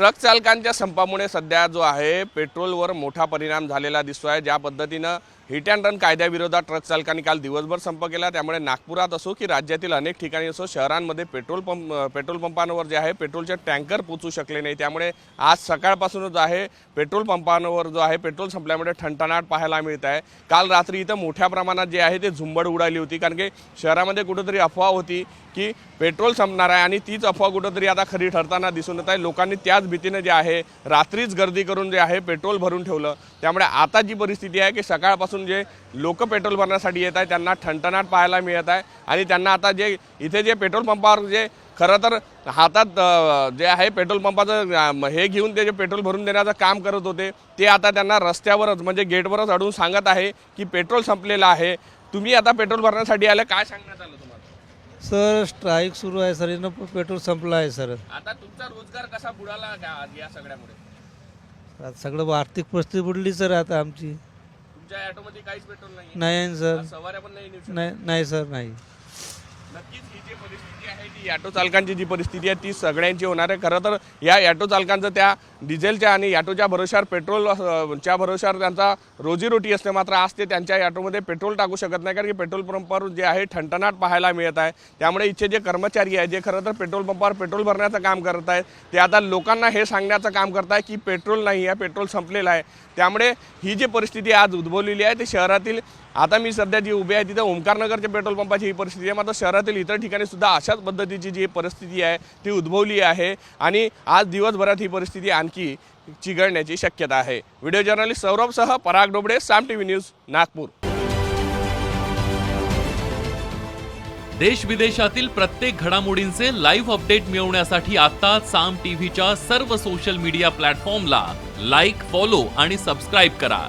Truck चालकांच्या संपामुळे सध्या जो आहे पेट्रोलवर मोठा परिणाम झालेला दिसतो आहे ज्या पद्धतीनं हिट अँड रन कायद्याविरोधात ट्रक चालकांनी काल दिवसभर संप केला. त्यामुळे नागपुरात असो की राज्यातील अनेक ठिकाणी असो शहरांमध्ये पेट्रोल पंप पेट्रोल पंपांवर जे आहे पेट्रोलचे टँकर पोचू शकले नाही. त्यामुळे आज सकाळपासूनच जो आहे पेट्रोल पंपांवर जो आहे पेट्रोल संपल्यामुळे ठणठणाट पाहायला मिळत आहे काल रात्री इथं मोठ्या प्रमाणात जे आहे ते झुंबड उडाली होती. कारण की शहरामध्ये कुठंतरी अफवा होती की पेट्रोल संपणार आहे आणि तीच अफवा कुठंतरी आता खरी ठरताना दिसून येत आहे. लोकांनी त्याच भीतीनं जे आहे रात्रीच गर्दी करून जे आहे पेट्रोल भरून ठेवलं. त्यामुळे आता जी परिस्थिती आहे की सकाळपासून जे लोक पेट्रोल भरण्यासाठी येत आहे त्यांना ठणठणाट पाहायला मिळत आहे. आणि त्यांना आता जे इथे जे पेट्रोल पंपावर जे खरं तर हातात जे आहे पेट्रोल पंपाचं हे घेऊन ते जे पेट्रोल भरून देण्याचं काम करत होते ते आता त्यांना रस्त्यावरच म्हणजे गेटवरच अडवून सांगत आहे की पेट्रोल संपलेलं आहे. तुम्ही आता पेट्रोल भरण्यासाठी आलं काय सांगण्यात आलं? सर स्ट्राईक सुरू आहे सर. प- पेट्रोल संपलं आहे सर. आता तुमचा रोजगार कसा बुडाला का- या सगळ्यामुळे? आता सगळं आर्थिक परिस्थिती बुडली सर आता आमची. तुमच्या ऑटोमध्ये काहीच पेट्रोल नाही नाही आहे सर सवाऱ्या पण नाही नेऊ शकत. नाही नाही सर नाही. नक्कीच ही जी परिस्थिती आहे ती ॲटो चालकांची जी परिस्थिती आहे ती सगळ्यांची होणार आहे. खरं तर या ॲटो चालकांचं त्या डिझेलच्या आणि ॲटोच्या भरोशावर पेट्रोल च्या भरोशावर त्यांचा रोजीरोटी असते मात्र आज ते त्यांच्या ॲटोमध्ये पेट्रोल टाकू शकत नाही कारण की पेट्रोल पंपावर जे आहे ठणठणाट पाहायला मिळत आहे. त्यामुळे इथचे जे कर्मचारी आहे जे खरं तर पेट्रोल पंपावर पेट्रोल भरण्याचं काम करत आहेत ते आता लोकांना हे सांगण्याचं काम करत आहे की पेट्रोल नाही आहे पेट्रोल संपलेलं आहे. त्यामुळे ही जी परिस्थिती आज उद्भवलेली आहे ते शहरातील आता मी सध्या जी उभी आहे तिथं ओंकारनगरच्या पेट्रोल पंपाची ही परिस्थिती आहे. मात्र शहरातील इतर ठिकाणी सुद्धा अशाच पद्धतीची जी परिस्थिती आहे ती उद्भवली आहे आणि आज दिवसभरात ही परिस्थिती आणखी चिघळण्याची शक्यता आहे. Video journalist सौरभसह Parag Dobde Saam T V news Nagpur. देश विदेशातील प्रत्येक घडामोडींचे लाईव्ह अपडेट मिळवण्यासाठी आता साम टीव्हीच्या सर्व सोशल मीडिया प्लॅटफॉर्मला लाईक फॉलो आणि सबस्क्राईब करा.